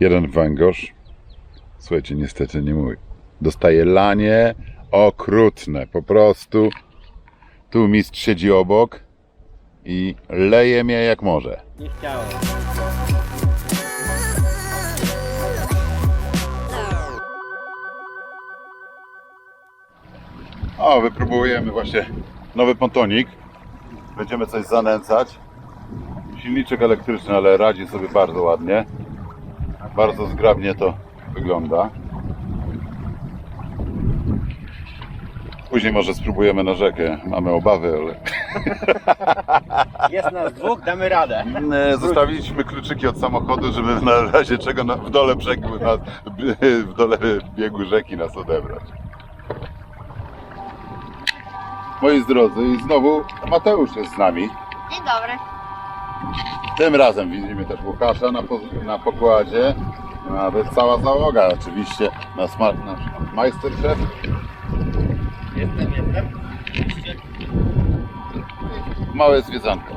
Jeden węgorz, słuchajcie, niestety nie mój, dostaje lanie okrutne, po prostu. Tu mistrz siedzi obok i leje mnie jak może. Nie chciałem. O, wypróbujemy właśnie nowy pontonik. Będziemy coś zanęcać. Silniczek elektryczny, ale radzi sobie bardzo ładnie. Bardzo zgrabnie to wygląda. Później może spróbujemy na rzekę. Mamy obawy, ale Jest nas dwóch, damy radę. Zostawiliśmy kluczyki od samochodu, żeby na razie czego na, w dole brzegu nas, w dole biegu rzeki nas odebrać. Moi drodzy, i znowu Mateusz jest z nami. Dzień dobry. Tym razem widzimy też Łukasza na, poz- na pokładzie. Nawet cała załoga oczywiście. Nasz, nasz majsterszef. Jestem, jestem. Małe zwiedzanko.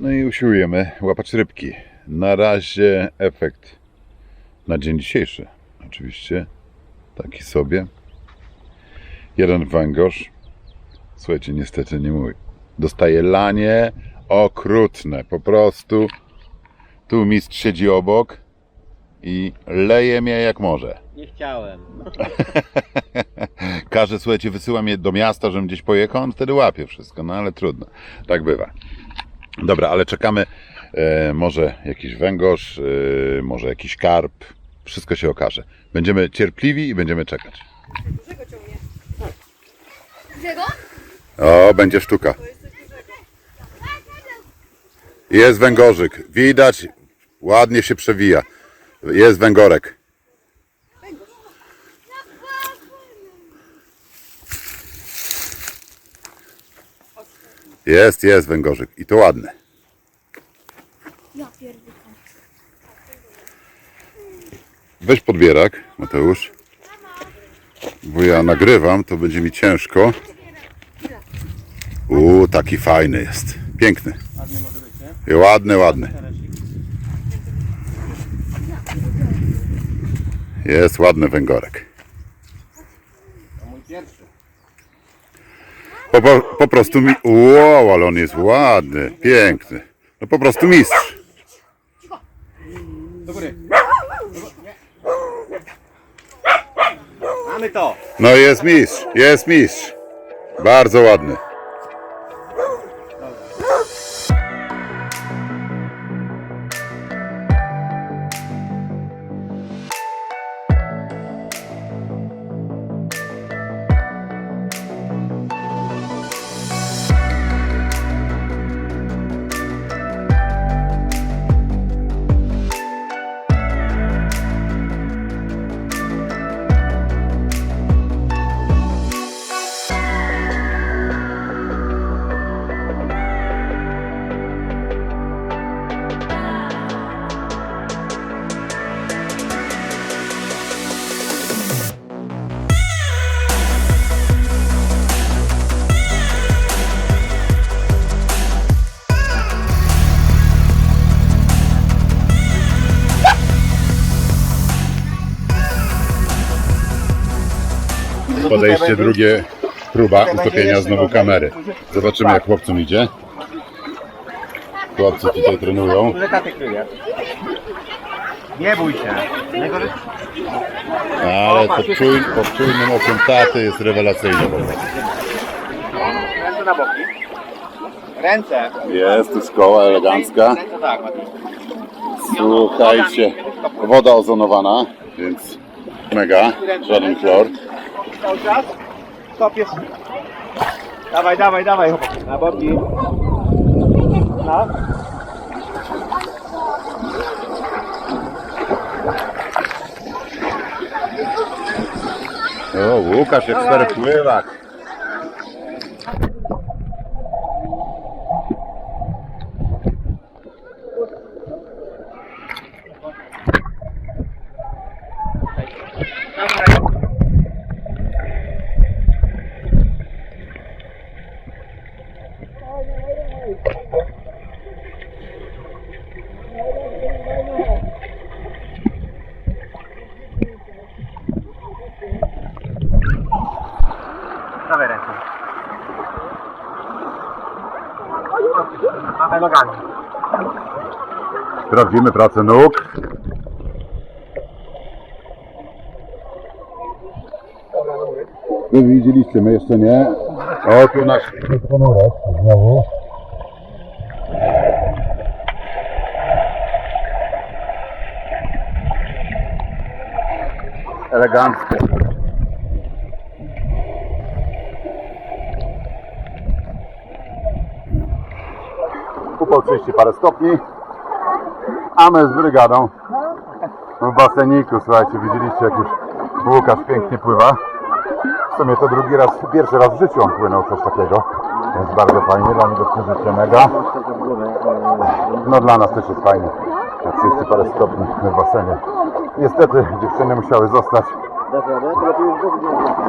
No i usiłujemy łapać rybki. Na razie efekt na dzień dzisiejszy. Oczywiście taki sobie. Jeden węgorz. Słuchajcie, niestety nie mój. Dostaje lanie okrutne. Po prostu tu mistrz siedzi obok i leje mnie jak może. Nie chciałem. Każe, słuchajcie, wysyła mnie do miasta, żebym gdzieś pojechał, on wtedy łapie wszystko, no ale trudno. Tak bywa. Dobra, ale czekamy. E, może jakiś węgorz, e, może jakiś karp. Wszystko się okaże. Będziemy cierpliwi i będziemy czekać. Czego? O, będzie sztuka. Jest węgorzyk. Widać, ładnie się przewija. Jest węgorek. Jest, jest węgorzyk. I to ładny. Ja pierdolę. Weź podbierak, Mateusz. Bo ja nagrywam, to będzie mi ciężko. Uuu, taki fajny jest. Piękny. I ładny, ładny. Jest ładny węgorek. Po, po, po prostu mi... Wow, ale on jest ładny, piękny. No po prostu mistrz. Mamy to. No jest mistrz, jest mistrz. Bardzo ładny. Podejście drugie, próba utopienia znowu kamery. Zobaczymy jak chłopcom idzie. Chłopcy tutaj trenują. Nie bój się. Ale pod, czuj, pod czujnym okiem taty jest rewelacyjny. Ręce na boki. Ręce. Jest tu szkoła elegancka. Ręce tak. Słuchajcie, woda ozonowana, więc mega, żaden chlor. Cały czas. Stop jest. Dawaj, dawaj, dawaj. chłopaki. Na boki. No. O, Łukasz jak stary pływak. Sprawdzimy pracę nóg. Wy widzieliście, my jeszcze nie. O, tu nasz ponurek znowu. Elegancko. Upał 30 parę stopni. A my z brygadą w baseniku, słuchajcie, widzieliście jak już Łukasz pięknie pływa. W sumie to drugi raz, pierwszy raz w życiu on płynął coś takiego. Więc bardzo fajnie, dla niego przeżycie mega. No dla nas też jest fajnie. Na 30 parę stopni w basenie. Niestety dziewczyny musiały zostać.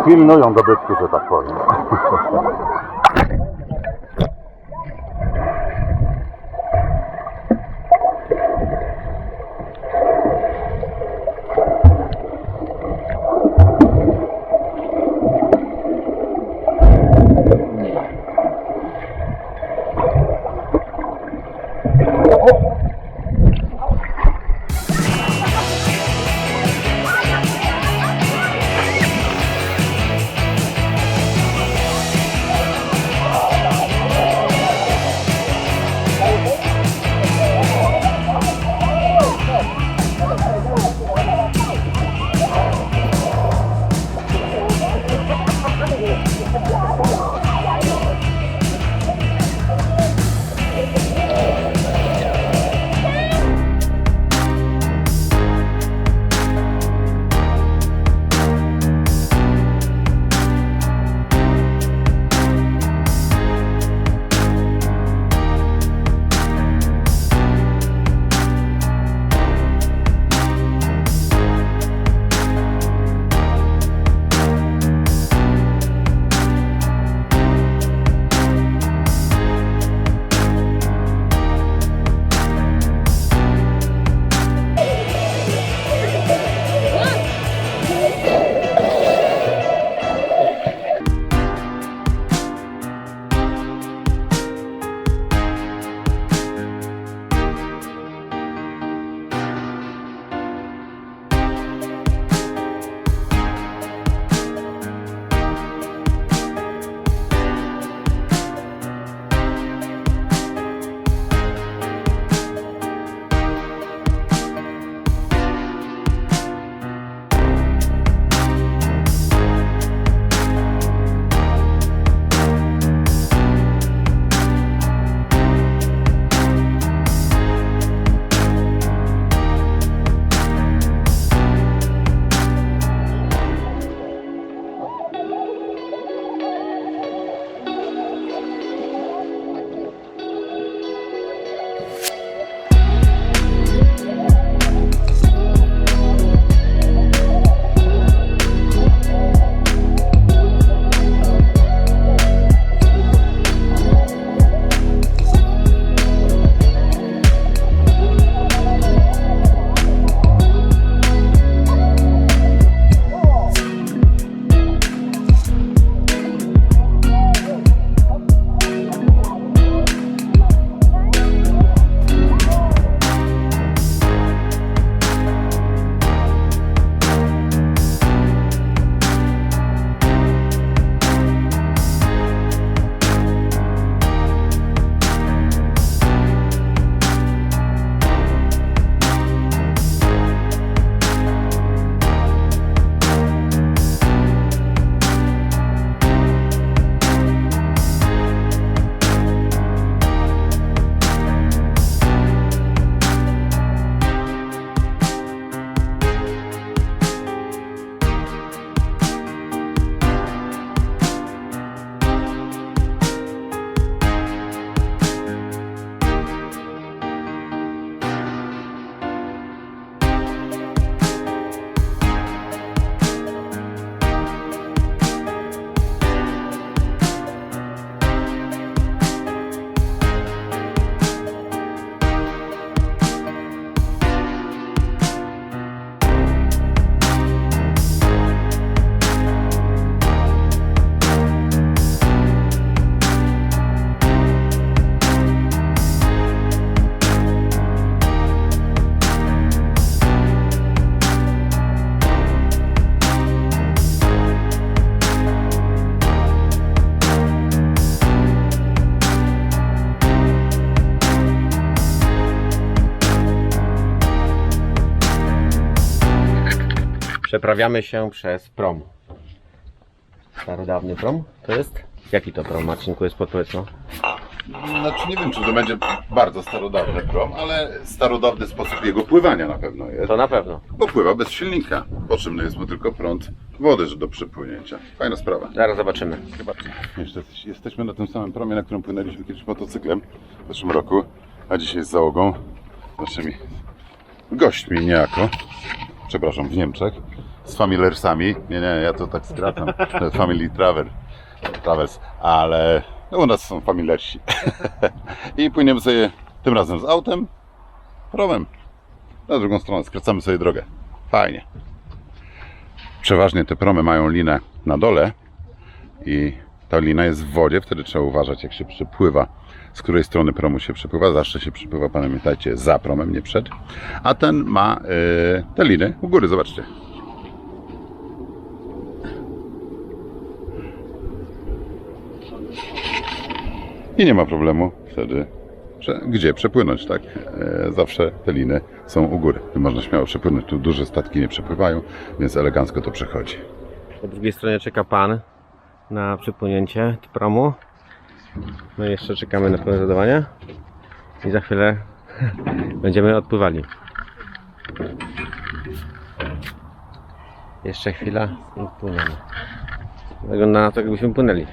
Pilnują dobytku, że tak powiem. Przeprawiamy się przez prom. Starodawny prom to jest? Jaki to prom, Marcinku, jest podpowiedz no? Znaczy nie wiem, czy to będzie bardzo starodawny prom, ale starodawny sposób jego pływania na pewno jest. To na pewno. Bo pływa bez silnika. Potrzebny jest mu tylko prąd wody że do przepłynięcia. Fajna sprawa. Zaraz zobaczymy. Zobaczcie. Jeszcze jesteśmy na tym samym promie, na którym płynęliśmy kiedyś motocyklem w zeszłym roku, a dzisiaj z załogą, naszymi gośćmi niejako, przepraszam, w Niemczech, z familiarsami. Nie, nie, ja to tak skracam. Family Travel, Travels, ale no, u nas są familiarsi. I płyniemy sobie tym razem z autem, promem. Na drugą stronę skracamy sobie drogę. Fajnie. Przeważnie te promy mają linę na dole, i ta lina jest w wodzie, wtedy trzeba uważać jak się przepływa, z której strony promu się przepływa. Zawsze się przepływa, pamiętajcie, za promem, nie przed. A ten ma yy, te liny u góry, zobaczcie. I nie ma problemu wtedy, że gdzie przepłynąć, tak? E, zawsze te liny są u góry. I można śmiało przepłynąć. Tu duże statki nie przepływają, więc elegancko to przechodzi. Po drugiej stronie czeka pan na przypłynięcie promu. My jeszcze czekamy na pełne zadowania. I za chwilę będziemy odpływali. Jeszcze chwila i płyniemy. Wygląda na to, jakbyśmy płynęli.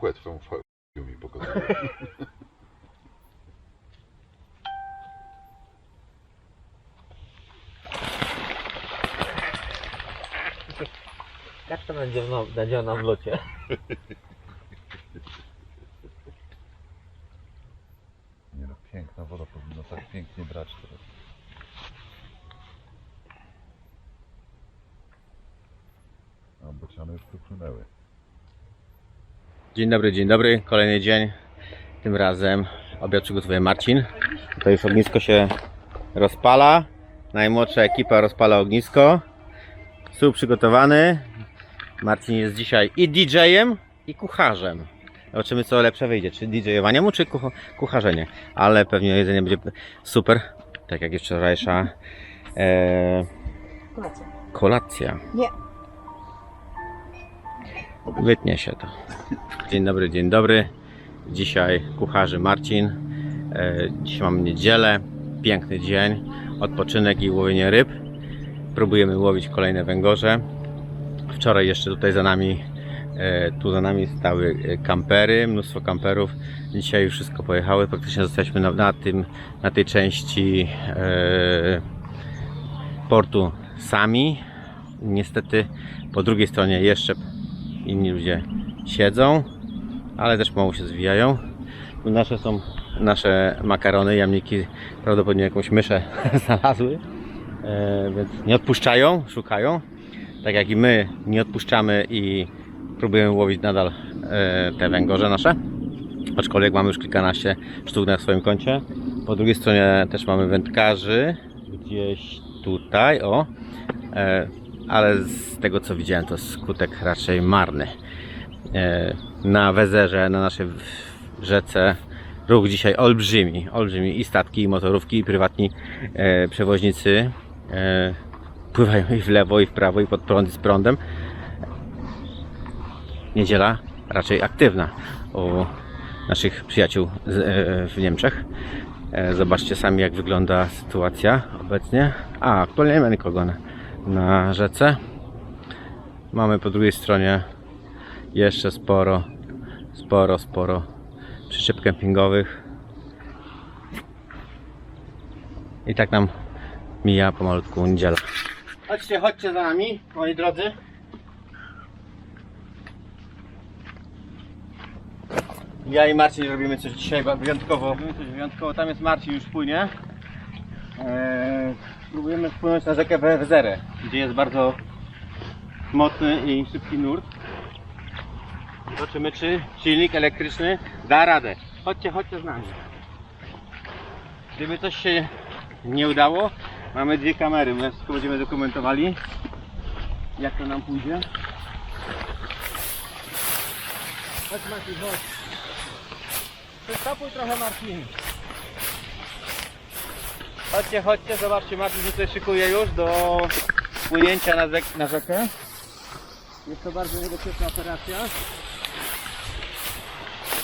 No płetwą f- mi pokazuje. Jak to będzie nadziona w locie? Nie no, piękna woda powinna tak pięknie brać teraz. A bociany już tu płynęły. Dzień dobry, dzień dobry. Kolejny dzień. Tym razem obiad przygotowuje Marcin. Tutaj już ognisko się rozpala. Najmłodsza ekipa rozpala ognisko. Stół przygotowany. Marcin jest dzisiaj i DJ-em, i kucharzem. Zobaczymy co lepsze wyjdzie, czy DJ-owanie mu, czy kuch- kucharzenie. Ale pewnie jedzenie będzie super. Tak jak i wczorajsza e, Kolacja. kolacja. Nie. Wytnie się to. Dzień dobry, dzień dobry. Dzisiaj kucharzy Marcin. E, Dzisiaj mam niedzielę, piękny dzień, odpoczynek i łowienie ryb. Próbujemy łowić kolejne węgorze. Wczoraj jeszcze tutaj za nami, e, tu za nami stały e, kampery, mnóstwo kamperów. Dzisiaj już wszystko pojechały. Praktycznie zostaliśmy na, na tym, na tej części e, portu sami. Niestety po drugiej stronie jeszcze inni ludzie siedzą, ale też mało się zwijają. Nasze są nasze makarony, jamniki prawdopodobnie jakąś myszę znalazły, e, więc nie odpuszczają, szukają. Tak jak i my nie odpuszczamy i próbujemy łowić nadal e, te węgorze nasze. Aczkolwiek mamy już kilkanaście sztuk na swoim koncie. Po drugiej stronie też mamy wędkarzy, gdzieś tutaj, o. E, ale z tego co widziałem to skutek raczej marny. E, Na Wezerze, na naszej rzece ruch dzisiaj olbrzymi, olbrzymi i statki, i motorówki, i prywatni e, przewoźnicy e, pływają i w lewo, i w prawo, i pod prąd, i z prądem. Niedziela raczej aktywna u naszych przyjaciół w Niemczech. Zobaczcie sami jak wygląda sytuacja obecnie. A, aktualnie nie ma nikogo na, na rzece. Mamy po drugiej stronie jeszcze sporo, sporo, sporo przyczep kempingowych. I tak nam mija pomalutku niedziela. Chodźcie, chodźcie za nami, moi drodzy. Ja i Marcin robimy coś dzisiaj wyjątkowo. Robimy coś wyjątkowo. Tam jest Marcin już płynie. Eee, próbujemy wpłynąć na rzekę Wezerę, gdzie jest bardzo mocny i szybki nurt. Zobaczymy, czy silnik elektryczny da radę. Chodźcie, chodźcie z nami. Gdyby coś się nie udało, mamy dwie kamery. My wszystko będziemy dokumentowali. Jak to nam pójdzie. Chodź Marcin, chodź. Przystopuj trochę Marcin. Chodźcie, chodźcie, zobaczcie, Marcin się tutaj szykuje już do płynięcia na, na rzekę. Jest to bardzo niebezpieczna operacja.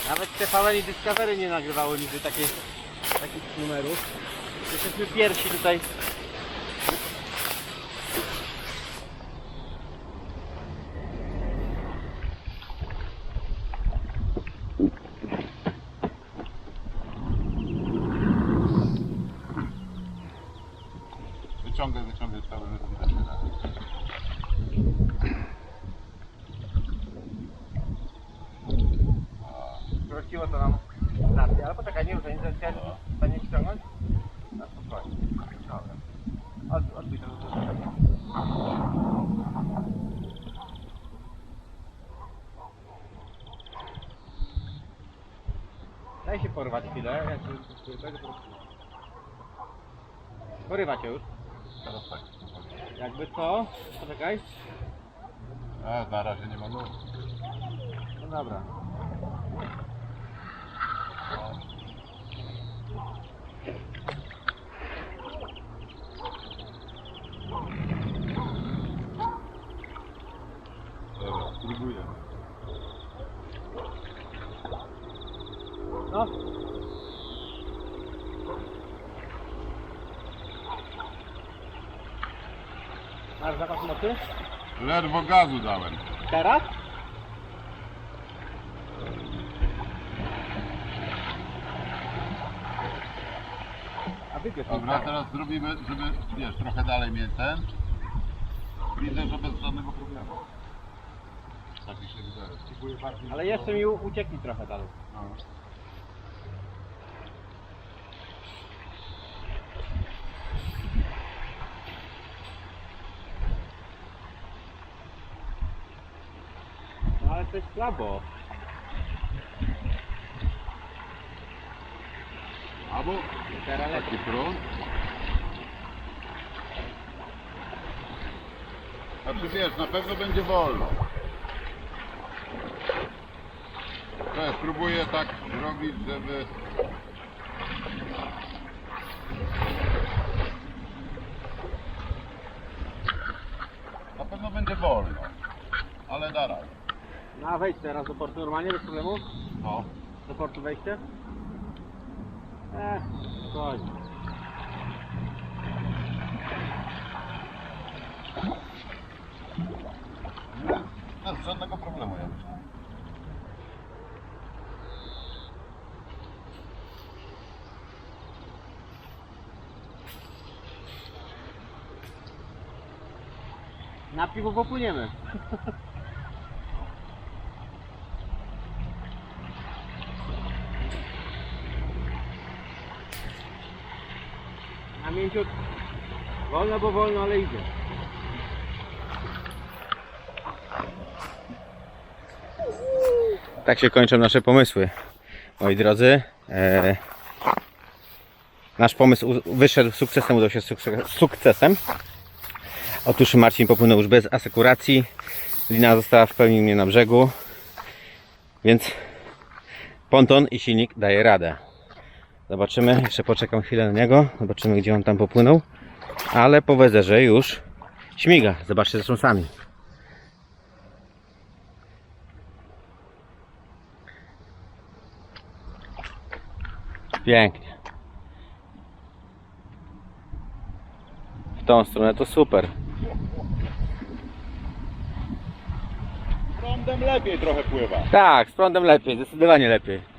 Nawet TVN i Discovery nie nagrywało nigdy takich, takich numerów. Jesteśmy pierwsi tutaj. Wyciągaj, wyciągaj cały Wróciło to nam narty, ale poczekaj, nie ruszaj, nie chciałem stanie ściągnąć. Na spokojnie. Dobra. Od, odbij to do tyłu. Daj się porwać chwilę, jak się tego prostu. Porywa cię już. Teraz tak. Jakby co? Poczekaj. A, na razie nie ma nóg. No. Dobra, spróbuję. No. Masz zapas mocy? Ledwo gazu dałem. Teraz? A wybierz Dobra, teraz zrobimy, żeby, wiesz, trochę dalej ten. Widzę, że bez żadnego problemu. Tak mi się wydaje. Ale jeszcze mi uciekli trochę dalej. No. No ale to jest słabo. Albo Teraz taki prąd. Znaczy wiesz, na pewno będzie wolno. To ja spróbuję tak zrobić, żeby... Na pewno będzie wolno, ale da radę. No a wejdź teraz do portu normalnie, bez problemu? No. Do portu wejście? Eee, spokojnie. Nie, bez żadnego problemu ja myślę. Na piwo popłyniemy. Mięciut. Wolno, bo wolno, ale idzie. Tak się kończą nasze pomysły. Moi drodzy, e, nasz pomysł wyszedł sukcesem, udał się sukce- sukcesem. Otóż Marcin popłynął już bez asekuracji. Lina została w pełni mnie na brzegu. Więc ponton i silnik daje radę. Zobaczymy, jeszcze poczekam chwilę na niego. Zobaczymy gdzie on tam popłynął. Ale po wezerze już śmiga. Zobaczcie zresztą sami. Pięknie. W tą stronę to super. Prądem lepiej trochę pływa. Tak, z prądem lepiej, zdecydowanie lepiej.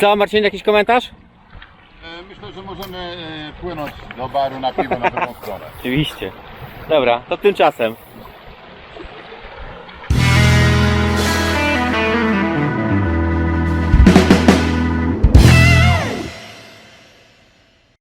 Co, Marcin, jakiś komentarz? E, Myślę, że możemy e, płynąć do baru na piwo na drugą stronę. Oczywiście. Dobra, to tymczasem.